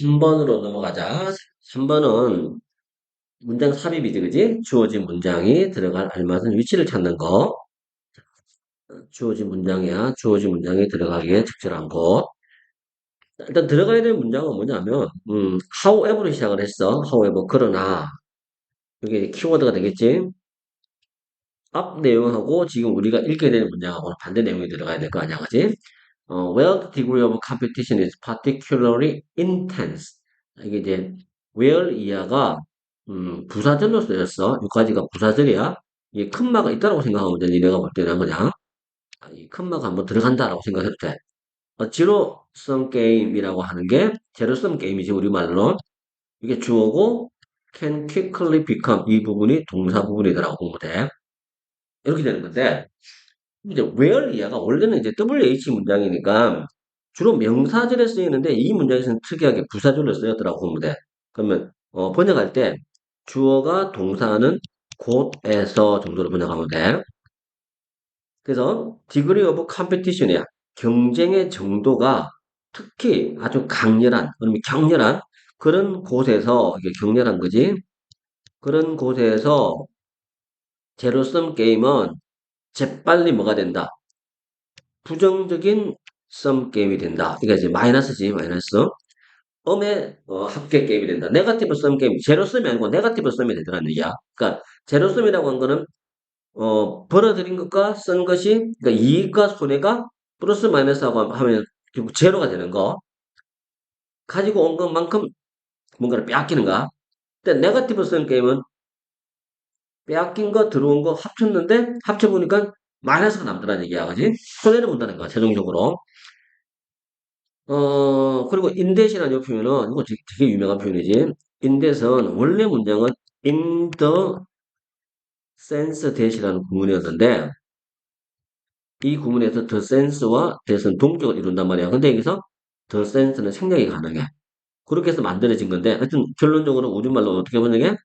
3번으로 넘어가자. 3번은 문장 삽입이지, 그지? 주어진 문장이 들어갈 알맞은 위치를 찾는 거. 주어진 문장이야. 주어진 문장이 들어가기에 적절한 거. 일단 들어가야 되는 문장은 뭐냐면, 음, however로 시작을 했어. however, 그러나. 이게 키워드가 되겠지? 앞 내용하고 지금 우리가 읽게 되는 문장하고는 반대 내용이 들어가야 될 거 아니야, 그지? 어, where the degree of competition is particularly intense. 이게 이제 where 이하가 음, 부사절로 쓰였어. 여기까지가 부사절이야. 이게 큰 마가 있다라고 생각하면 돼. 니네가 볼 때는 그냥 아, 이큰 마가 한번 들어간다라고 생각해도 돼. 어, sum game이라고 하는 게 zero sum game이지 우리말로 이게 주어고 can quickly become 이 부분이 동사 부분이더라고 공부돼. 이렇게 되는 건데 이제 where 이하가 원래는 이제 WH 문장이니까 주로 명사절에 쓰이는데 이 문장에서는 특이하게 부사절로 쓰였더라고 공부돼. 그러면 어, 번역할 때 주어가 동사는 곳에서 정도로 번역하면 돼. 그래서 degree of competition이야. 경쟁의 정도가 특히 아주 강렬한, 아니면 격렬한 그런 곳에서 이게 격렬한 거지. 그런 곳에서 제로섬 게임은 재빨리 뭐가 된다. 부정적인 썸 게임이 된다. 이게 이제 마이너스지, 마이너스. 음의 어, 합계 게임이 된다. 네가티브 썸 게임, 제로 썸이 아니고 네가티브 썸이 되더라는 얘기야. 그러니까 제로 썸이라고 하는 거는 어, 벌어들인 것과 쓴 것이 그러니까 이익과 손해가 플러스 마이너스하고 하면 결국 제로가 되는 거. 가지고 온 것만큼 뭔가를 빼앗기는가. 근데 네가티브 썸 게임은 빼앗긴 거 들어온 거 합쳤는데 합쳐보니까 마이너스가 남더라는 얘기야. 그지? 손해를 본다는 거야. 최종적으로. 어, 그리고 인댓이라는 요 표현은, 이거 되게, 되게 유명한 표현이지. 인댓은 원래 문장은 in the sense that이라는 구문이었는데, 이 구문에서 the sense와 that은 동격을 이룬단 말이야. 근데 여기서 the sense는 생략이 가능해. 그렇게 해서 만들어진 건데, 하여튼 결론적으로 우리말로 어떻게 번역해?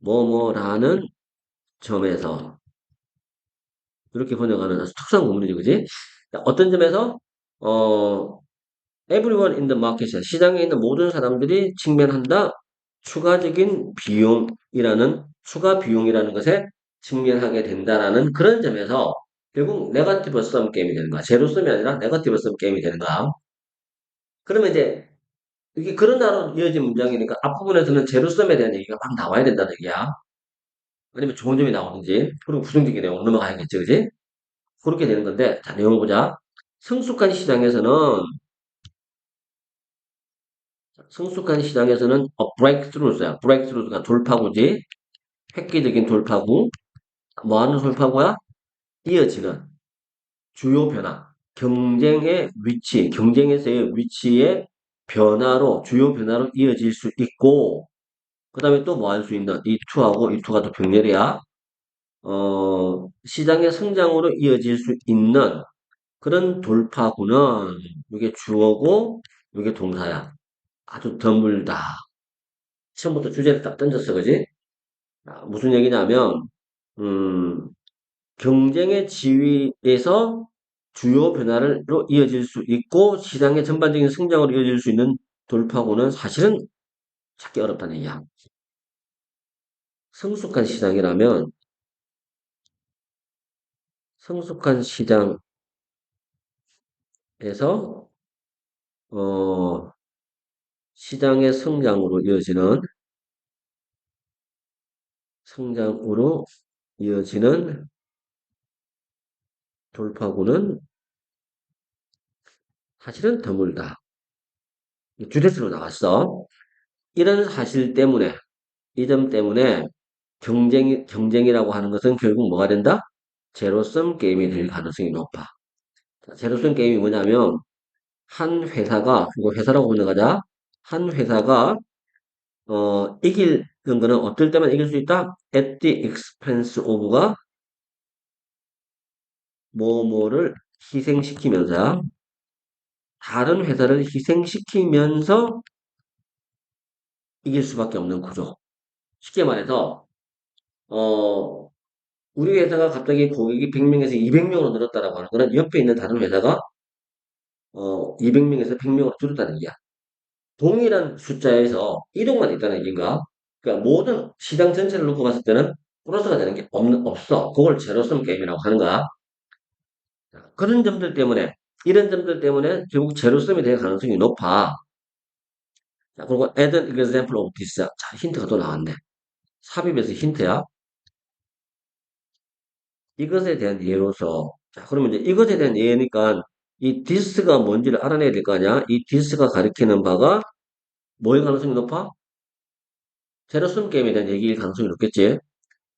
뭐뭐라는 점에서. 이렇게 번역하는 아주 특수한 구문이지, 그지? 어떤 점에서, 어, everyone in the market, 시장에 있는 모든 사람들이 직면한다. 추가적인 비용이라는, 추가 비용이라는 것에 직면하게 된다라는 그런 점에서 결국 네거티브 썸 게임이 되는 거야. 제로 썸이 아니라 네거티브 썸 게임이 되는 거야. 그러면 이제 이게 그런 나로 이어진 문장이니까 앞부분에서는 제로 썸에 대한 얘기가 막 나와야 된다는 얘기야. 아니면 좋은 점이 나오는지, 그리고 부정적인 내용 넘어가야겠지, 그지? 그렇게 되는 건데, 자, 내용을 보자. 성숙한 시장에서는 성숙한 시장에서는 어, breakthroughs야. breakthroughs가 돌파구지. 획기적인 돌파구. 뭐 하는 돌파구야? 이어지는 주요 변화. 경쟁의 위치, 경쟁에서의 위치의 변화로, 주요 변화로 이어질 수 있고, 그 다음에 또 뭐 할수 투하고 이 투가 또 병렬이야. 어, 시장의 성장으로 이어질 수 있는 그런 돌파구는 이게 주어고 이게 동사야. 아주 드물다. 처음부터 주제를 딱 던졌어, 그지? 아, 무슨 얘기냐면, 음, 경쟁의 지위에서 주요 변화로 이어질 수 있고, 시장의 전반적인 성장으로 이어질 수 있는 돌파구는 사실은 찾기 어렵다는 얘기야. 성숙한 시장이라면, 성숙한 시장에서, 어, 시장의 성장으로 이어지는, 성장으로 이어지는 돌파구는 사실은 드물다. 주대수로 나왔어. 이런 사실 때문에, 이 점 때문에 경쟁이, 경쟁이라고 하는 것은 결국 뭐가 된다? 제로섬 게임이 될 가능성이 높아. 제로섬 게임이 뭐냐면, 한 회사가, 이거 회사라고 번역하자. 한 회사가, 어, 이기는 거는 어떨 때만 이길 수 있다? at the expense of가 뭐뭐를 희생시키면서야. 다른 회사를 희생시키면서 이길 수밖에 없는 구조. 쉽게 말해서, 어, 우리 회사가 갑자기 고객이 100명에서 200명으로 늘었다라고 하는 거는 옆에 있는 다른 회사가, 어, 200명에서 100명으로 줄었다는 얘기야. 동일한 숫자에서 이동만 있다는 얘기인가? 그러니까 모든 시장 전체를 놓고 봤을 때는 플러스가 되는 게 없는, 없어. 그걸 제로섬 게임이라고 하는 거야. 자, 그런 점들 때문에, 이런 점들 때문에 결국 제로섬이 될 가능성이 높아. 자, 그리고 add an example of this. 자, 힌트가 또 나왔네. 삽입에서 힌트야. 이것에 대한 예로서. 자, 그러면 이제 이것에 대한 예니까 이 this가 뭔지를 알아내야 될 거 아니야? 이 this가 가리키는 바가 뭐의 가능성이 높아? 제로섬 게임에 대한 얘기일 가능성이 높겠지?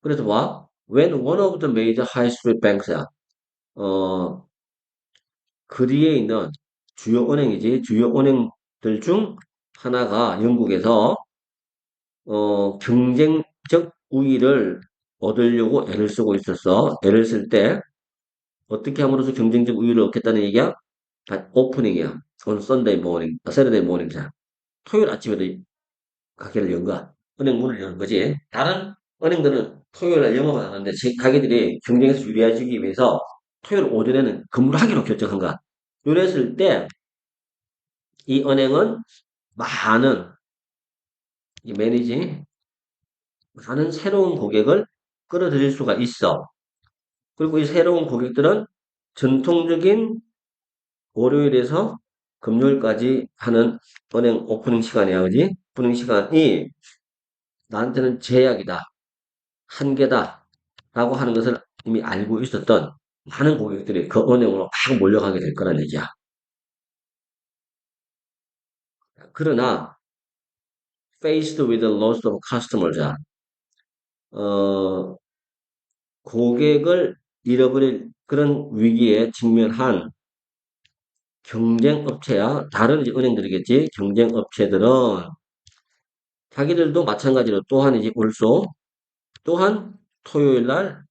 그래서 봐. When one of the major high street banks야. 어, 거리에 있는 주요 은행이지. 주요 은행들 중 하나가 영국에서 어, 경쟁적 우위를 얻으려고 애를 쓰고 있었어. 애를 쓸 때 어떻게 함으로써 경쟁적 우위를 얻겠다는 얘기야? 다 오프닝이야. on Sunday morning, 아, Saturday morning이야. 토요일 아침에도 가게를 연 거야. 은행 문을 여는 거지. 다른 은행들은 토요일 날 영업을 하는데 제 가게들이 경쟁에서 유리해지기 위해서 토요일 오전에는 근무를 하기로 결정한 거야. 이랬을 때 이 은행은 많은 이 매니지 많은 새로운 고객을 끌어들일 수가 있어. 그리고 이 새로운 고객들은 전통적인 월요일에서 금요일까지 하는 은행 오프닝 시간이야, 그지? 오프닝 시간이 나한테는 제약이다. 한계다. 라고 하는 것을 이미 알고 있었던 많은 고객들이 그 은행으로 막 몰려가게 될 거란 얘기야. 그러나, faced with the loss of customers, 어, 고객을 잃어버릴 그런 위기에 직면한 경쟁업체야, 다른 은행들이겠지. 경쟁업체들은 자기들도 마찬가지로 또한 이제 올소 또한 토요일 날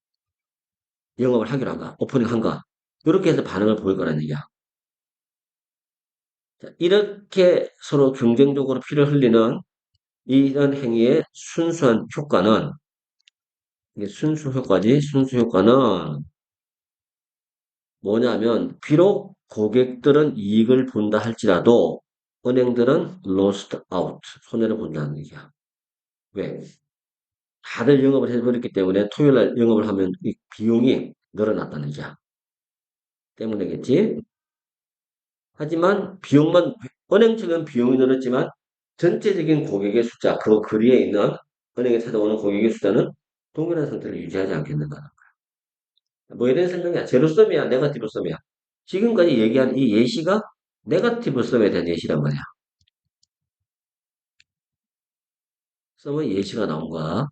영업을 하기로 한가, 오프닝 한가. 이렇게 해서 반응을 보일 거라는 얘기야. 자, 이렇게 서로 경쟁적으로 피를 흘리는 이런 행위의 순수한 효과는 순수 효과지. 순수 효과는 뭐냐면 비록 고객들은 이익을 본다 할지라도 은행들은 lost out 손해를 본다는 얘기야. 왜? 다들 영업을 해버렸기 때문에 토요일 날 영업을 하면 이 비용이 늘어났다는 얘기야. 때문에겠지. 하지만 비용만 은행 측은 비용이 늘었지만 전체적인 고객의 숫자, 그 거리에 있는 은행에 찾아오는 고객의 숫자는 동일한 상태를 유지하지 않겠는가. 뭐에 대한 설명이야? 제로섬이야? 네가티브 썸이야? 지금까지 얘기한 이 예시가 네가티브 썸에 대한 예시란 말이야. 썸의 예시가 나온 거야.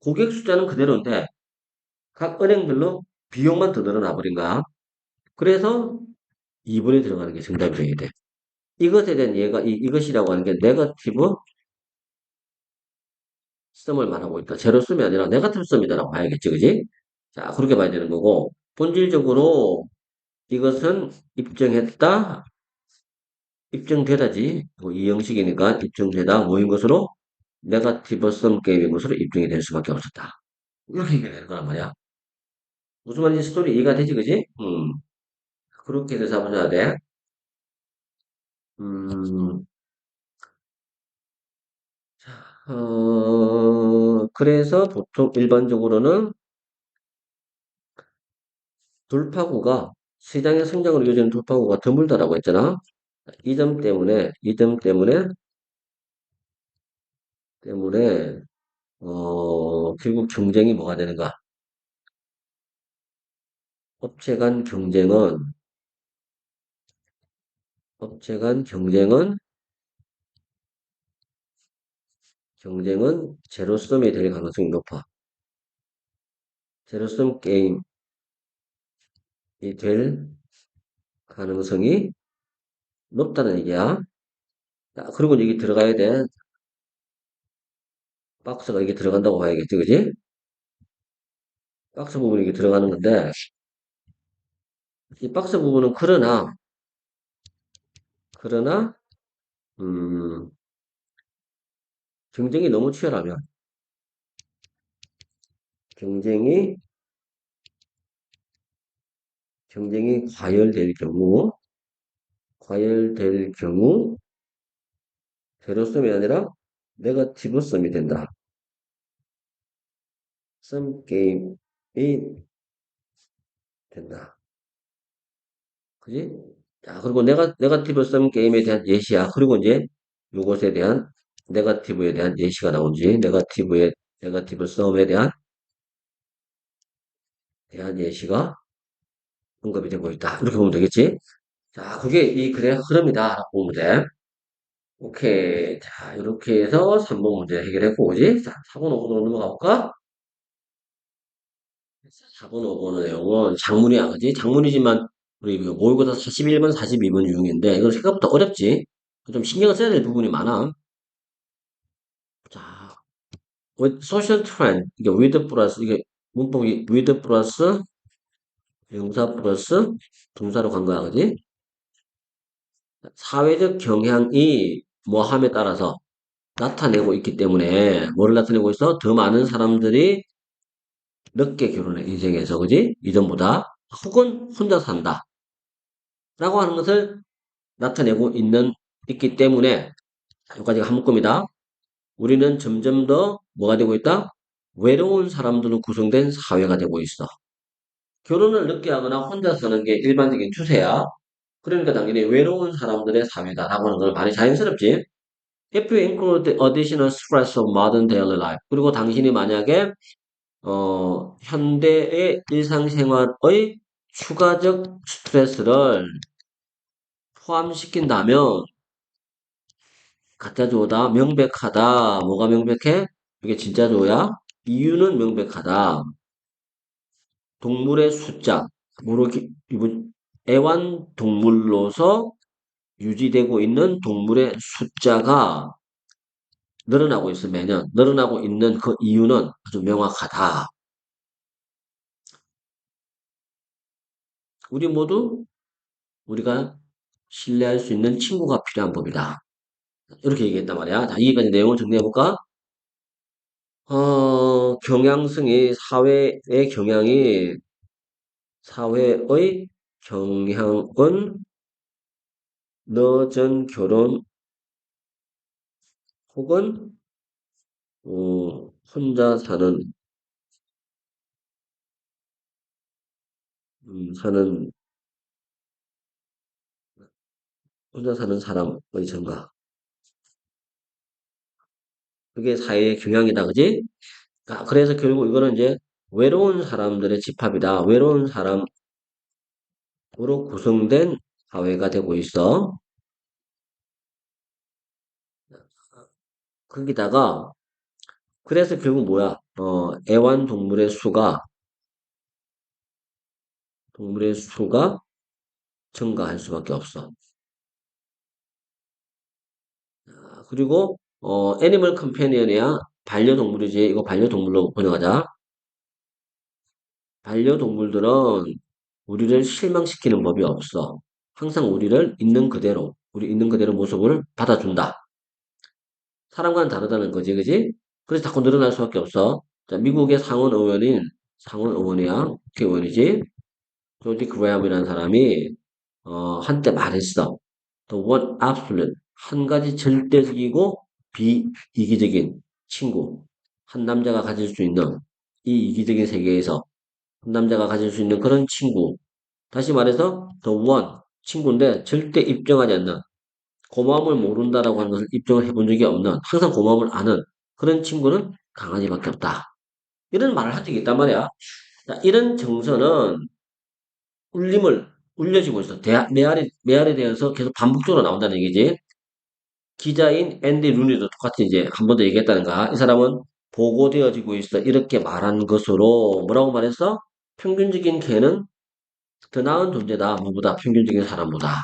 고객 숫자는 그대로인데 각 은행별로 비용만 더 늘어나 버린 거야. 그래서 2분이 들어가는 게 정답이 되게 돼. 이것에 대한 얘가 이, 이것이라고 하는 게 네거티브 썸을 말하고 있다. 제로 썸이 아니라 네거티브 썸이다라고 봐야겠지, 그지? 자, 그렇게 봐야 되는 거고 본질적으로 이것은 입증했다, 입증되다지. 뭐이 형식이니까 입증되다 모인 것으로 네거티브 썸 게임인 것으로 입증이 될 수밖에 없었다. 이렇게 얘기가 되는 거란 말이야. 무슨 말인지 스토리 이해가 되지, 그지? 음, 그렇게 해서 보자 돼. 음, 어, 그래서 보통 일반적으로는 돌파구가 시장의 성장을 이어주는 돌파구가 드물다라고 했잖아. 이 점 때문에 이 점 때문에 때문에 어, 결국 경쟁이 뭐가 되는가? 업체 간 경쟁은 업체 간 경쟁은 경쟁은 제로섬이 될 가능성이 높아. 제로섬 게임이 될 가능성이 높다는 얘기야. 자, 그리고 여기 들어가야 돼. 박스가 이게 들어간다고 봐야겠지, 그지? 박스 부분이 이게 들어가는 건데, 이 박스 부분은 그러나, 그러나, 음, 경쟁이 너무 치열하면, 경쟁이, 경쟁이 과열될 경우, 과열될 경우, 제로섬이 아니라 네거티브 썸이 된다. 썸 게임이 된다. 그지? 자, 그리고 네가, 네거티브 썸 게임에 대한 예시야. 그리고 이제 요것에 대한 네거티브에 대한 예시가 나온지 네거티브의 네거티브 썸에 대한 대한 예시가 언급이 되고 있다. 이렇게 보면 되겠지? 자, 그게 이 글의 흐름이다. 라고 보면 돼. 오케이. 자, 이렇게 해서 3번 문제 해결했고, 그지? 자, 4번, 5번으로 넘어가 볼까? 4번, 5번의 내용은 장문이야, 그지? 장문이지만, 우리 모의고사 41번, 42번 유형인데, 이건 생각보다 어렵지? 좀 신경을 써야 될 부분이 많아. 자, with social trend, 이게 with 플러스, 이게 문법이 with 플러스, 명사 플러스, 동사로 간 거야, 그지? 사회적 경향이 뭐함에 따라서 나타내고 있기 때문에 뭐를 나타내고 있어? 더 많은 사람들이 늦게 결혼해 인생에서 그지? 이전보다 혹은 혼자 산다 라고 하는 것을 나타내고 있는 있기 때문에 여기까지가 한 묶음이다. 우리는 점점 더 뭐가 되고 있다? 외로운 사람들로 구성된 사회가 되고 있어. 결혼을 늦게 하거나 혼자 사는 게 일반적인 추세야. 그러니까 당연히 외로운 사람들의 사회다라고 하는 걸 말이 자연스럽지. If you include additional stress of modern daily life. 그리고 당신이 만약에 어, 현대의 일상생활의 추가적 스트레스를 포함시킨다면 가짜 조다 명백하다. 뭐가 명백해? 이게 진짜 조야? 이유는 명백하다. 동물의 숫자, 모르기 애완 동물로서 유지되고 있는 동물의 숫자가 늘어나고 있어, 매년. 늘어나고 있는 그 이유는 아주 명확하다. 우리 모두 우리가 신뢰할 수 있는 친구가 필요한 법이다. 이렇게 얘기했단 말이야. 자, 여기까지 내용을 정리해볼까? 어, 경향성이, 사회의 경향이, 사회의 경향은 늦은 결혼 혹은 어, 혼자 사는 음, 사는 혼자 사는 사람의 증가. 그게 사회의 경향이다, 그지? 아, 그래서 결국 이거는 이제 외로운 사람들의 집합이다. 외로운 사람으로 구성된 사회가 되고 있어. 거기다가 그래서 결국 뭐야? 어, 애완동물의 수가 동물의 수가 증가할 수밖에 없어. 아, 그리고 어, 애니멀 컴패니언이야 반려동물이지. 이거 반려동물로 번역하자. 반려동물들은 우리를 실망시키는 법이 없어. 항상 우리를 있는 그대로, 우리 있는 그대로 모습을 받아준다. 사람과는 다르다는 거지, 그지? 그래서 자꾸 늘어날 수밖에 없어. 자, 미국의 상원 의원인, 상원 의원이야. 국회의원이지. 조지 그레함이라는 사람이, 어, 한때 말했어. The one absolute. 한 가지 절대적이고 비이기적인 친구. 한 남자가 가질 수 있는 이 이기적인 세계에서 한 남자가 가질 수 있는 그런 친구. 다시 말해서 the one 친구인데 절대 입증하지 않는 고마움을 모른다라고 하는 것을 입증을 해본 적이 없는 항상 고마움을 아는 그런 친구는 강아지밖에 없다. 이런 말을 한 적이 있단 말이야. 자, 이런 정서는 울림을 울려지고 있어. 대, 메아리, 메아리에 대해서 계속 반복적으로 나온다는 얘기지. 기자인 앤디 루니도 똑같이 이제 한 번 더 얘기했다는 거야. 이 사람은 보고되어지고 있어. 이렇게 말한 것으로 뭐라고 말했어? 평균적인 개는 더 나은 존재다. 뭐보다 평균적인 사람보다.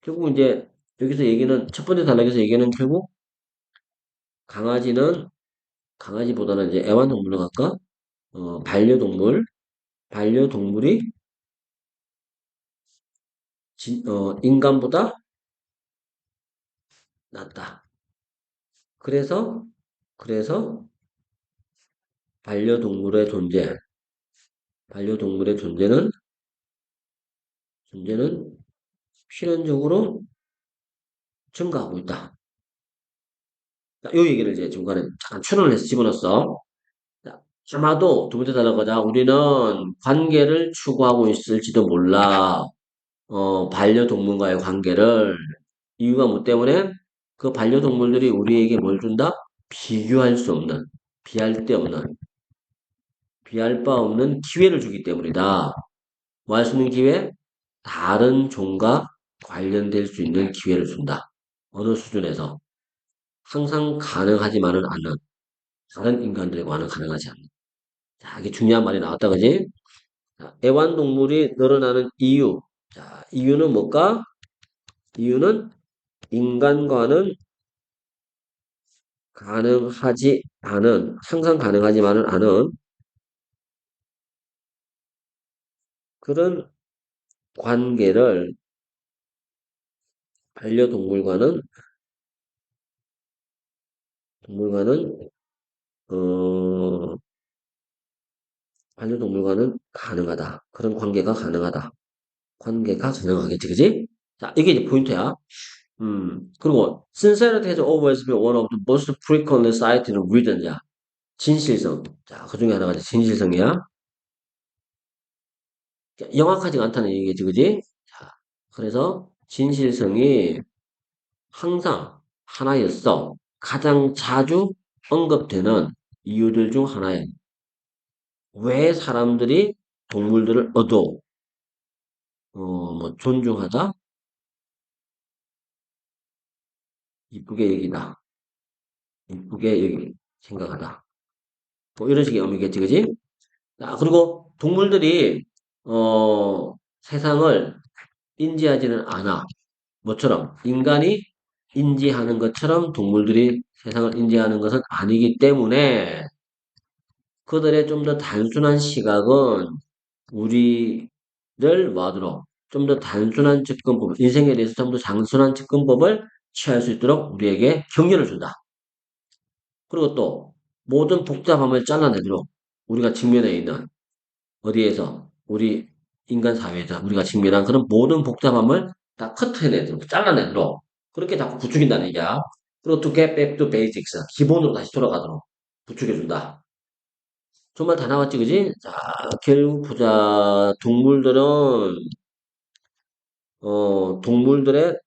결국 이제 여기서 얘기는 첫 번째 단락에서 얘기는 결국 강아지는 강아지보다는 이제 애완동물로 갈까? 어, 반려동물 반려동물이 진, 어, 인간보다 낫다. 그래서 그래서 반려동물의 존재 반려동물의 존재는 존재는 필연적으로 증가하고 있다. 자, 요 얘기를 이제 중간에 잠깐 추론을 해서 집어넣었어. 자, 아마도 두 번째 단어 가자. 우리는 관계를 추구하고 있을지도 몰라. 어, 반려동물과의 관계를. 이유가 뭐 때문에? 그 반려동물들이 우리에게 뭘 준다? 비교할 수 없는, 비할 데 없는, 비할 바 없는 기회를 주기 때문이다. 뭐 할 수 있는 기회? 다른 종과 관련될 수 있는 기회를 준다. 어느 수준에서. 항상 가능하지만은 않는, 다른 인간들과는 가능하지 않는. 자, 이게 중요한 말이 나왔다, 그지? 자, 애완동물이 늘어나는 이유. 자, 이유는 뭘까? 이유는 인간과는 가능하지 않은, 항상 가능하지만은 않은 그런 관계를 반려동물과는, 동물과는, 어, 반려동물과는 가능하다. 그런 관계가 가능하다. 관계가 가능하겠지, 그지? 자, 이게 이제 포인트야. 음, 그리고 sincerity has always been one of the most frequently cited reasons. 진실성. 자, 그 중에 하나가 진실성이야. 영악하지가 않다는 얘기겠지, 그지? 자, 그래서 진실성이 항상 하나였어. 가장 자주 언급되는 이유들 중 하나야. 왜 사람들이 동물들을 얻어, 어, 뭐, 존중하다? 이쁘게 여기다. 이쁘게 여기, 생각하다. 뭐, 이런 식의 의미겠지, 그지? 자, 그리고 동물들이, 어, 세상을 인지하지는 않아. 뭐처럼? 인간이 인지하는 것처럼 동물들이 세상을 인지하는 것은 아니기 때문에 그들의 좀 더 단순한 시각은 우리 를 뭐하도록 좀 더 단순한 접근법, 인생에 대해서 좀 더 단순한 접근법을 취할 수 있도록 우리에게 격려를 준다. 그리고 또 모든 복잡함을 잘라내도록 우리가 직면해 있는 어디에서 우리 인간 사회에서 우리가 직면한 그런 모든 복잡함을 다 커트해내도록 잘라내도록 그렇게 자꾸 부추긴다는 얘기야. 그리고 to get back to basics 기본으로 다시 돌아가도록 부추겨준다. 정말 다 나왔지, 그지? 자, 결국 보자. 동물들은, 어, 동물들의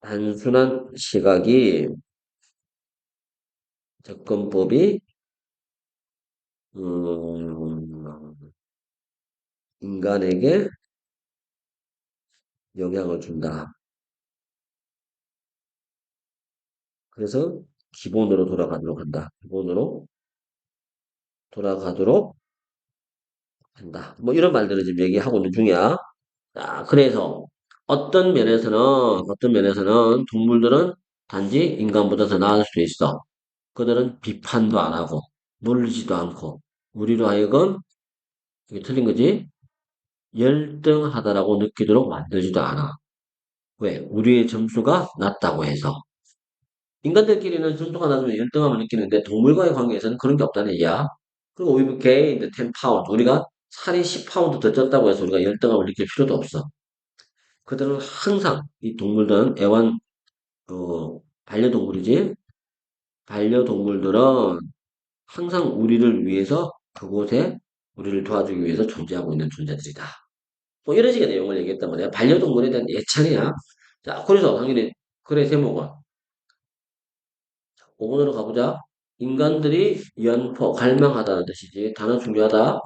단순한 시각이 접근법이, 음, 인간에게 영향을 준다. 그래서 기본으로 돌아가도록 한다. 기본으로 돌아가도록 한다. 뭐 이런 말들을 지금 얘기하고 있는 중이야. 자, 그래서 어떤 면에서는 어떤 면에서는 동물들은 단지 인간보다 더 나을 수도 있어. 그들은 비판도 안 하고 놀리지도 않고 우리로 하여금 이게 틀린 거지? 열등하다라고 느끼도록 만들지도 않아. 왜? 우리의 점수가 낮다고 해서. 인간들끼리는 점수가 낮으면 열등함을 느끼는데 동물과의 관계에서는 그런 게 없다는 얘기야. 그리고 we gained 10 pounds. 우리가 살이 10파운드 더 쪘다고 해서 우리가 열등함을 느낄 필요도 없어. 그들은 항상 이 동물들은 애완 어, 반려동물이지. 반려동물들은 항상 우리를 위해서 그곳에 우리를 도와주기 위해서 존재하고 있는 존재들이다. 뭐 이런 식의 내용을 얘기했단 말이야. 반려동물에 대한 예찬이야. 자, 그래서 당연히 글의 제목은 5번으로 가보자. 인간들이 연포, 갈망하다는 뜻이지. 단어 중요하다.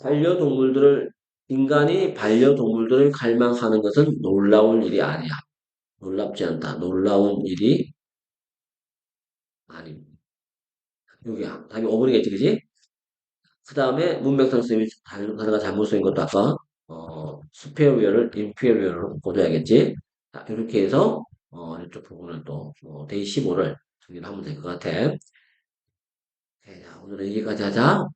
반려동물들을 인간이 반려동물들을 갈망하는 것은 놀라운 일이 아니야. 놀랍지 않다. 놀라운 일이 아닙니다. 여기야. 답이 5번이겠지, 그지? 그 다음에 문맥상 쌤이 단어가 잘못 쓰인 것도 아까 어, superior를 inferior로. 자, 이렇게 해서 어, 이쪽 부분을 또 어, 데이 15를 정리를 하면 될 것 같아. 오늘은 여기까지 하자.